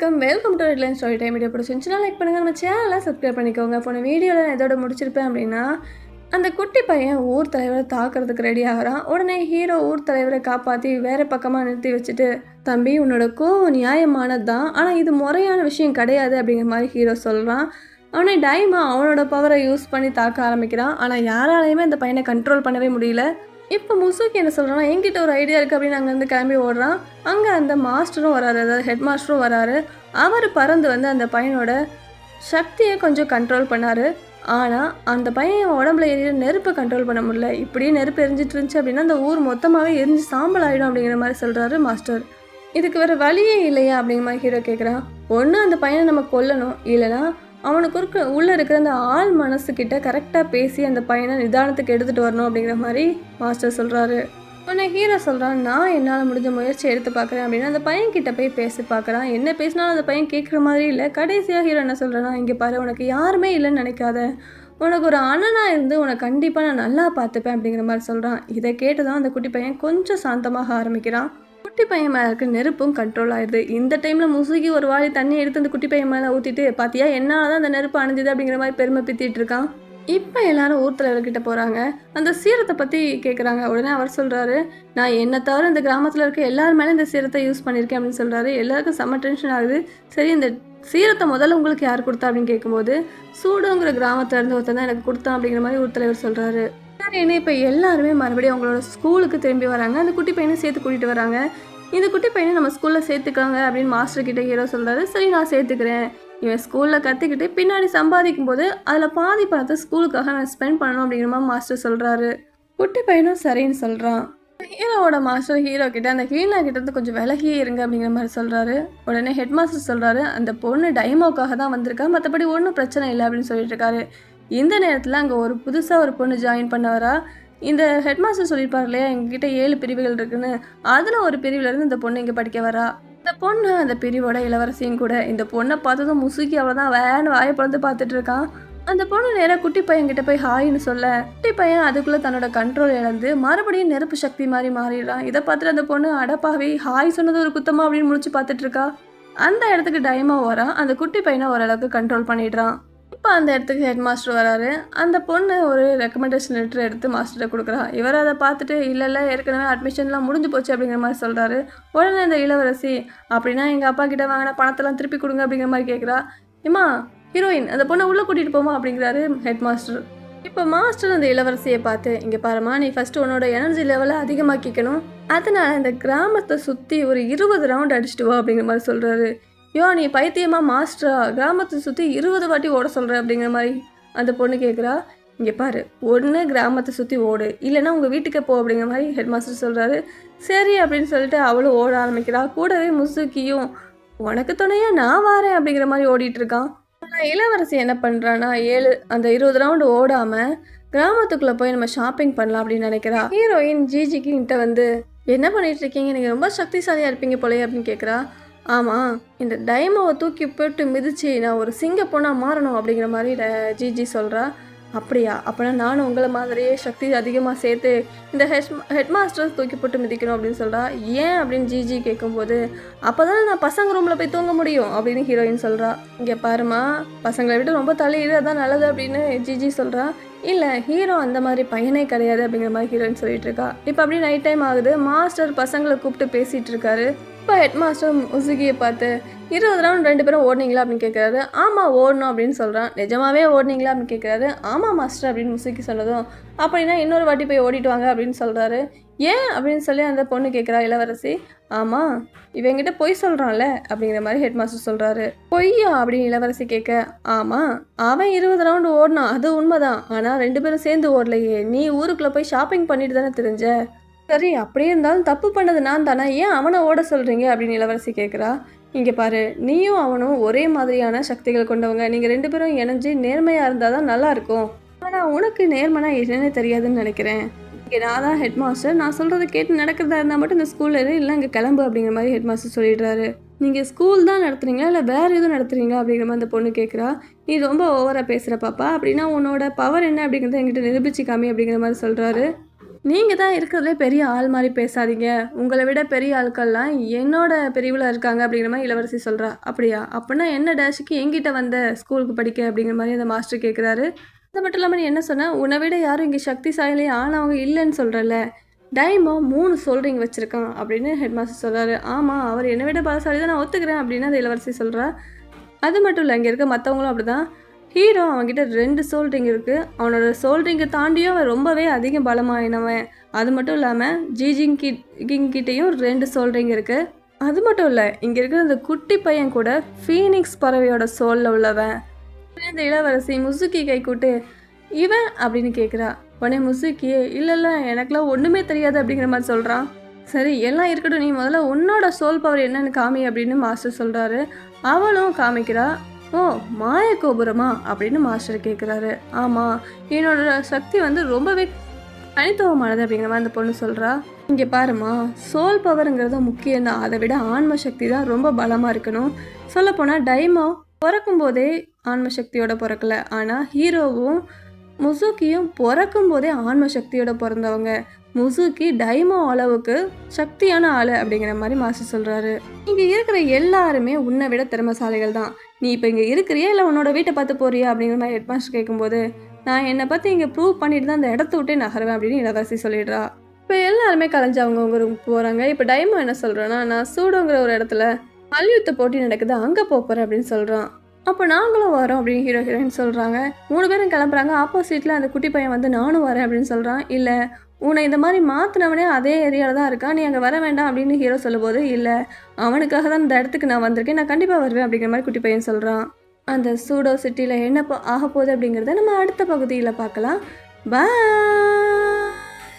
வணக்கம். Welcome to redline story time video பிடிச்சிருந்துச்சுன்னா like பண்ணுங்கள் நம்ம சேனலை சப்ஸ்கிரைப் பண்ணிக்கோங்க. போன வீடியோவில் நான் எதோட முடிச்சிருப்பேன் அப்படின்னா அந்த குட்டி பையன் ஊர் தலைவரை தாக்குறதுக்கு ரெடி ஆகிறான். உடனே ஹீரோ ஊர் தலைவரை காப்பாற்றி வேறு பக்கமாக நிறுத்தி வச்சுட்டு தம்பி உன்னோட கோவம் நியாயமானது தான் ஆனால் இது முறையான விஷயம் கிடையாது அப்படிங்கிற மாதிரி ஹீரோ சொல்கிறான் அவனே டைமா அவனோட பவரை யூஸ் பண்ணி தாக்க ஆரம்பிக்கிறான். ஆனால் யாராலையுமே அந்த பையனை கண்ட்ரோல் பண்ணவே முடியல. இப்போ முசுக்கு என்ன சொல்கிறான்னா என்கிட்ட ஒரு ஐடியா இருக்குது அப்படின்னு அங்கேருந்து கிளம்பி ஓடுறான். அங்கே அந்த மாஸ்டரும் வராரு அதாவது ஹெட் மாஸ்டரும் வராரு. அவர் பறந்து வந்து அந்த பையனோட சக்தியை கொஞ்சம் கண்ட்ரோல் பண்ணார். ஆனால் அந்த பையன் உடம்புல எரியிற நெருப்பை கண்ட்ரோல் பண்ண முடியல. இப்படியே நெருப்பு எரிஞ்சிட்டு இருந்துச்சு அப்படின்னா அந்த ஊர் மொத்தமாகவே எரிஞ்சு சாம்பல் ஆகிடும் அப்படிங்கிற மாதிரி சொல்கிறாரு மாஸ்டர். இதுக்கு வேறு வழியே இல்லையா அப்படிங்கிற மாதிரி ஹீரோ கேட்குறான் ஒன்று அந்த பையனை நம்ம கொல்லணும். இல்லைனா அவனுக்கு இருக்க உள்ளே இருக்கிற அந்த ஆள் மனசுக்கிட்ட கரெக்டாக பேசி அந்த பையனை நிதானத்துக்கு எடுத்துகிட்டு வரணும் அப்படிங்கிற மாதிரி மாஸ்டர் சொல்கிறாரு உடனே ஹீரோ சொல்கிறான் நான் என்னால் முடிஞ்ச முயற்சி எடுத்து பார்க்குறேன் அப்படின்னு அந்த பையன்கிட்ட போய் பேசி பார்க்குறான். என்ன பேசினாலும் அந்த பையன் கேட்குற மாதிரி இல்லை. கடைசியாக ஹீரோ என்ன சொல்கிறேன்னா இங்கே பாரு உனக்கு யாருமே இல்லைன்னு நினைக்காத. உனக்கு ஒரு அண்ணனாக இருந்து உனக்கு கண்டிப்பாக நான் நல்லா பார்த்துப்பேன் அப்படிங்கிற மாதிரி சொல்கிறான் இதை கேட்டு தான் அந்த குட்டி பையன் கொஞ்சம் சாந்தமாக ஆரம்பிக்கிறான். குட்டி பையன் மேலே இருக்க நெருப்பும் கண்ட்ரோல் ஆயிடுது இந்த டைமில் முசுகி ஒரு வாரி தண்ணி எடுத்து அந்த குட்டி பையன் மேலே ஊற்றிட்டு பார்த்தியா என்னால் தான் அந்த நெருப்பு அணிஞ்சுது? அப்படிங்கிற மாதிரி பெருமை பித்திட்டு இருக்கான். இப்போ எல்லாரும் ஊர் தலைவர்கிட்ட போகிறாங்க அந்த சீரத்தை பற்றி கேட்குறாங்க உடனே அவர் சொல்கிறாரு நான் என்னை தவிர இந்த கிராமத்தில் இருக்க எல்லார் மேலே இந்த சீரத்தை யூஸ் பண்ணியிருக்கேன் அப்படின்னு சொல்கிறாரு எல்லாருக்கும் செம்ம டென்ஷன் ஆகுது. சரி இந்த சீரத்தை முதல்ல உங்களுக்கு யார் கொடுத்தா அப்படின்னு கேட்கும்போது சூடுங்கிற கிராமத்துலேருந்து ஒருத்தன் தான் எனக்கு கொடுத்தான் அப்படிங்கிற மாதிரி ஊர் தலைவர் சொல்கிறாரு என்ன இப்போ எல்லாருமே மறுபடியும் அவங்களோட ஸ்கூலுக்கு திரும்பி வராங்க. அந்த குட்டி பையனை சேர்த்து கூட்டிகிட்டு வராங்க. இந்த குட்டி பையனை நம்ம ஸ்கூலில் சேர்த்துக்காங்க அப்படின்னு மாஸ்டர் கிட்ட ஹீரோ சொல்கிறாரு சரி நான் சேர்த்துக்கிறேன். இவன் ஸ்கூலில் கற்றுக்கிட்டு பின்னாடி சம்பாதிக்கும் போது அதில் பாதி பார்த்து ஸ்கூலுக்காக நான் ஸ்பெண்ட் பண்ணணும் அப்படிங்கிற மாதிரி மாஸ்டர் சொல்கிறாரு குட்டி பையனும் சரின்னு சொல்கிறான் ஹீரோவோட மாஸ்டர் ஹீரோ கிட்ட அந்த ஹீரோ கிட்ட கொஞ்சம் விலகியே இருங்க அப்படிங்கிற மாதிரி சொல்கிறாரு உடனே ஹெட் மாஸ்டர் சொல்கிறாரு அந்த பொண்ணு டைமோக்காக தான் வந்திருக்கா மற்றபடி ஒன்றும் பிரச்சனை இல்லை அப்படின்னு சொல்லிட்டு இருக்காரு. இந்த நேரத்தில் அங்கே ஒரு புதுசாக ஒரு பொண்ணு ஜாயின் பண்ணவரா? இந்த ஹெட்மாஸ்டர் சொல்லியிருப்பார் இல்லையா? எங்ககிட்ட ஏழு பிரிவுகள் இருக்குன்னு. அதில் ஒரு பிரிவிலேருந்து இந்த பொண்ணு இங்கே படிக்க வரா? இந்த பொண்ணு அந்த பிரிவோட இளவரசியும் கூட. இந்த பொண்ணை பார்த்ததும் முசுக்கி அவ்வளோதான் வேன்னு வாயை பிறந்து பார்த்துட்டு இருக்கான் அந்த பொண்ணு நேராக குட்டி பையன்கிட்ட போய் ஹாய்னு சொல்ல. குட்டி பையன் அதுக்குள்ளே தன்னோட கண்ட்ரோல் இழந்து மறுபடியும் நெருப்பு சக்தி மாதிரி மாறிடுறான். இதை பார்த்துட்டு அந்த பொண்ணு அடப்பாவி ஹாய் சொன்னது ஒரு குத்தமா அப்படின்னு முடிச்சு பார்த்துட்டு இருக்கா? அந்த இடத்துக்கு டைமாக வரான் அந்த குட்டி பையனை ஓரளவுக்கு கண்ட்ரோல் பண்ணிடுறான். இப்போ அந்த இடத்துக்கு ஹெட் மாஸ்டர் வராரு. அந்த பொண்ணு ஒரு ரெக்கமெண்டேஷன் லெட்டர் எடுத்து மாஸ்டர்கிட்ட கொடுக்குறா. இவர் அதை பார்த்துட்டு இல்லை இல்லை ஏற்கனவே அட்மிஷன்லாம் முடிஞ்சு போச்சு அப்படிங்கிற மாதிரி சொல்கிறாரு உடனே இந்த இளவரசி அப்படின்னா எங்கள் அப்பா கிட்ட வாங்கின பணத்தெல்லாம் திருப்பி கொடுங்க அப்படிங்கிற மாதிரி கேட்குறா இம்மா ஹீரோயின் அந்த பொண்ணை உள்ளே கூட்டிகிட்டு போமா அப்படிங்கிறாரு ஹெட் மாஸ்டர் இப்போ மாஸ்டர் அந்த இளவரசியை பார்த்து இங்கே பாருமா நீ ஃபஸ்ட்டு உன்னோட எனர்ஜி லெவலை அதிகமாக்கிக்கணும் அதனால் இந்த கிராமத்தை சுற்றி ஒரு இருபது ரவுண்ட் அடிச்சுட்டு வா அப்படிங்கிற மாதிரி சொல்கிறாரு யோ நீ பைத்தியமா மாஸ்டரா? கிராமத்தை சுற்றி இருபது வாட்டி ஓட சொல்கிற அப்படிங்கிற மாதிரி அந்த பொண்ணு கேட்குறா இங்கே பாரு ஒன்று கிராமத்தை சுற்றி ஓடு. இல்லைன்னா உங்கள் வீட்டுக்கு போ அப்படிங்கிற மாதிரி ஹெட் மாஸ்டர் சொல்கிறாரு சரி அப்படின்னு சொல்லிட்டு அவளும் ஓட ஆரம்பிக்கிறா. கூடவே முசுக்கியும் உனக்கு துணையாக நான் வாரேன் அப்படிங்கிற மாதிரி ஓடிட்டு இருக்கான். ஆனால் இளவரசி என்ன பண்ணுறான்னா ஏழு அந்த இருபது ரவுண்டு ஓடாமல் கிராமத்துக்குள்ளே போய் நம்ம ஷாப்பிங் பண்ணலாம் அப்படின்னு நினைக்கிறா. ஹீரோயின் ஜிஜிக்கிட்ட வந்து என்ன பண்ணிட்டு இருக்கீங்க? நீங்கள் ரொம்ப சக்திசாலியாக இருப்பீங்க போலயே அப்படின்னு கேட்குறா ஆமாம் இந்த டைமோவை தூக்கி போட்டு மிதிச்சு நான் ஒரு சிங்க பொண்ணாக மாறணும் அப்படிங்கிற மாதிரி ட- ஜிஜி சொல்கிறா அப்படியா? அப்போனா நானும் உங்களை மாதிரியே சக்தி அதிகமாக சேர்த்து இந்த ஹெட் ஹெட் மாஸ்டர் தூக்கி போட்டு மிதிக்கணும் அப்படின்னு சொல்கிறா ஏன் அப்படின்னு ஜிஜி கேட்கும்போது அப்போ தானே நான் பசங்க ரூமில் போய் தூங்க முடியும் அப்படின்னு ஹீரோயின் சொல்கிறா இங்கே பாருமா பசங்களை விட்டு ரொம்ப தலையிடு அதான் நல்லது அப்படின்னு ஜிஜி சொல்கிறா இல்லை ஹீரோ அந்த மாதிரி பையனே கிடையாது அப்படிங்கிற மாதிரி ஹீரோயின் சொல்லிட்டு இருக்கா. இப்போ அப்படியே நைட் டைம் ஆகுது மாஸ்டர் பசங்களை கூப்பிட்டு பேசிகிட்டு இருக்காரு. இப்போ ஹெட் மாஸ்டர் முசுகியை பார்த்து இருபது ரவுண்ட் ரெண்டு பேரும் ஓடுனீங்களா? அப்படின்னு கேட்குறாரு. ஆமாம் ஓடணும் அப்படின்னு சொல்கிறான் நிஜமாவே ஓடுனீங்களா? அப்படின்னு கேட்குறாரு. ஆமாம் மாஸ்டர் அப்படின்னு முசுகி சொன்னதும் அப்படின்னா இன்னொரு வாட்டி போய் ஓடிட்டு வாங்க அப்படின்னு சொல்கிறாரு ஏன்? அப்படின்னு சொல்லி அந்த பொண்ணு கேட்குறா இளவரசி. ஆமாம் இவங்கிட்ட பொய் சொல்கிறான்ல அப்படிங்கிற மாதிரி ஹெட் மாஸ்டர் சொல்கிறாரு பொய்யா? அப்படின்னு இளவரசி கேட்க ஆமாம் அவன் இருபது ரவுண்டு ஓடினான். அது உண்மைதான். ஆனால் ரெண்டு பேரும் சேர்ந்து ஓடலையே. நீ ஊருக்குள்ளே போய் ஷாப்பிங் பண்ணிட்டு தானே தெரிஞ்ச? சரி அப்படியே இருந்தாலும் தப்பு பண்ணது நான் தானே? ஏன் அவனை ஓட சொல்கிறீங்க அப்படின்னு இளவரசி கேட்குறா. இங்கே பாரு நீயும் அவனும் ஒரே மாதிரியான சக்திகள் கொண்டவங்க. நீங்கள் ரெண்டு பேரும் இணைஞ்சு நேர்மையாக இருந்தால் தான் நல்லாயிருக்கும் ஆனால் உனக்கு நேர்மனா என்னன்னு தெரியாதுன்னு நினைக்கிறேன். இங்கே நான் தான் ஹெட் மாஸ்டர் நான் சொல்கிறத கேட்டு நடக்கிறதா இருந்தால் மட்டும் இந்த ஸ்கூலில் இரு. இல்லை இங்கே கிளம்பு அப்படிங்கிற மாதிரி ஹெட் மாஸ்டர் சொல்லிடுறாரு. நீங்கள் ஸ்கூல் தான் நடத்துறீங்களா? இல்லை வேறு எதுவும் நடத்துறீங்களா? அப்படிங்கிற மாதிரி அந்த பொண்ணு கேட்குறா. நீ ரொம்ப ஓவராக பேசுகிற பாப்பா. அப்படின்னா உன்னோட பவர் என்ன அப்படிங்கிறத என்கிட்ட நிரூபிச்சு காமி அப்படிங்கிற மாதிரி சொல்கிறாரு நீங்கள் தான் இருக்கிறதுலே பெரிய ஆள் மாதிரி பேசாதீங்க. உங்களை விட பெரிய ஆட்கள்லாம் என்னோட பிரிவில் இருக்காங்க அப்படிங்கிற மாதிரி இளவரசி சொல்கிறா அப்படியா? அப்படின்னா என்ன டேஷுக்கு எங்கிட்ட வந்த ஸ்கூலுக்கு படிக்க அப்படிங்கிற மாதிரி அந்த மாஸ்டர் கேட்குறாரு அது மட்டும் இல்லாமல் நீ என்ன சொன்னால் உன்னை விட யாரும் இங்கே சக்திசாலி ஆனவங்க இல்லைன்னு சொல்கிறல்ல டைமோ மூணு சொல்கிறீங்க வச்சுருக்கான் அப்படின்னு ஹெட் மாஸ்டர் சொல்கிறாரு ஆமாம் அவர் என்னை விட பலசாலி தான் நான் ஒத்துக்கிறேன் அப்படின்னு அந்த இளவரசி சொல்கிறா அது மட்டும் இல்லை இங்கே இருக்க மற்றவங்களும் அப்படி தான் ஹீரோ அவன்கிட்ட ரெண்டு சோல் ரிங் இருக்குது அவனோட சோல் ரிங்கை தாண்டியும் அவன் ரொம்பவே அதிக பலமாயினவன். அது மட்டும் இல்லாமல் ஜிஜிங் கிட் கிங் கிட்டேயும் ரெண்டு சோல் ரிங் இருக்குது அது மட்டும் இல்லை இங்கே இருக்கிற அந்த குட்டி பையன் கூட ஃபீனிக்ஸ் பறவையோட சோலில் உள்ளவன். இந்த இளவரசி முசுக்கி கை கூட்டு இவன்? அப்படின்னு கேட்குறா உடனே முசுக்கி இல்லை இல்லை எனக்குலாம் ஒன்றுமே தெரியாது அப்படிங்கிற மாதிரி சொல்கிறான் சரி எல்லாம் இருக்கட்டும். நீ முதல்ல உன்னோட சோல் பவர் என்னன்னு காமி அப்படின்னு மாஸ்டர் சொல்கிறாரு அவளும் காமிக்கிறா. ஓ மாய கோபுரமா? அப்படின்னு மாஸ்டர் கேட்குறாரு ஆமாம் என்னோட சக்தி வந்து ரொம்பவே தனித்துவமானது அப்படிங்கிற மாதிரி அந்த பொண்ணு சொல்கிறா இங்கே பாருமா சோல் பவருங்கிறது முக்கியம் தான் அதை விட ஆன்ம சக்தி தான் ரொம்ப பலமாக இருக்கணும். சொல்லப்போனால் டைமோ பிறக்கும் போதே ஆன்ம சக்தியோட பிறக்கல. ஆனால் ஹீரோவும் முசுக்கியும் பிறக்கும் போதே ஆன்ம சக்தியோட பிறந்தவங்க. முசுகி டைமோ அளவுக்கு சக்தியான ஆள் அப்படிங்கிற மாதிரி மாஸ்டர் சொல்கிறாரு இங்கே இருக்கிற எல்லாருமே உன்னை விட திறமசாலிகள் தான். நீ இப்போ இங்கே இருக்கிறியா? இல்லை உன்னோட வீட்டை பார்த்து போறியா? அப்படிங்கிற மாதிரி ஹெட் மாஸ்டர் கேட்கும்போது நான் என்னை பற்றி இங்கே ப்ரூவ் பண்ணிட்டு தான் அந்த இடத்த விட்டே நகருவேன் அப்படின்னு இளவரசி சொல்லிடுறா. இப்போ எல்லாருமே கலைஞ்சு அவங்கவுங்க ரூம் போகிறாங்க இப்போ டைமோ என்ன சொல்கிறேன்னா நான் சூடோங்கிற ஒரு இடத்துல மல்யுத்த போட்டி நடக்குது அங்கே போகிறேன் அப்படின்னு சொல்கிறான் அப்போ நாங்களும் வரோம் அப்படின்னு ஹீரோ ஹீரோயின் சொல்கிறாங்க மூணு பேரும் கிளம்புறாங்க. ஆப்போசிட்டில் அந்த குட்டி பையன் வந்து நானும் வரேன் அப்படின்னு சொல்கிறான் இல்லை உன்னை இந்த மாதிரி மாற்றினவனே அதே ஏரியாவில் தான் இருக்கான். நீ அங்கே வர வேண்டாம் அப்படின்னு ஹீரோ சொல்லும்போது இல்லை அவனுக்காக தான் இந்த இடத்துக்கு நான் வந்திருக்கேன். நான் கண்டிப்பாக வருவேன் அப்படிங்கிற மாதிரி குட்டி பையன் சொல்கிறான் அந்த சூடோ சிட்டியில் என்ன ஆக போகுது அப்படிங்கிறத நம்ம அடுத்த பகுதியில் பார்க்கலாம். பாய்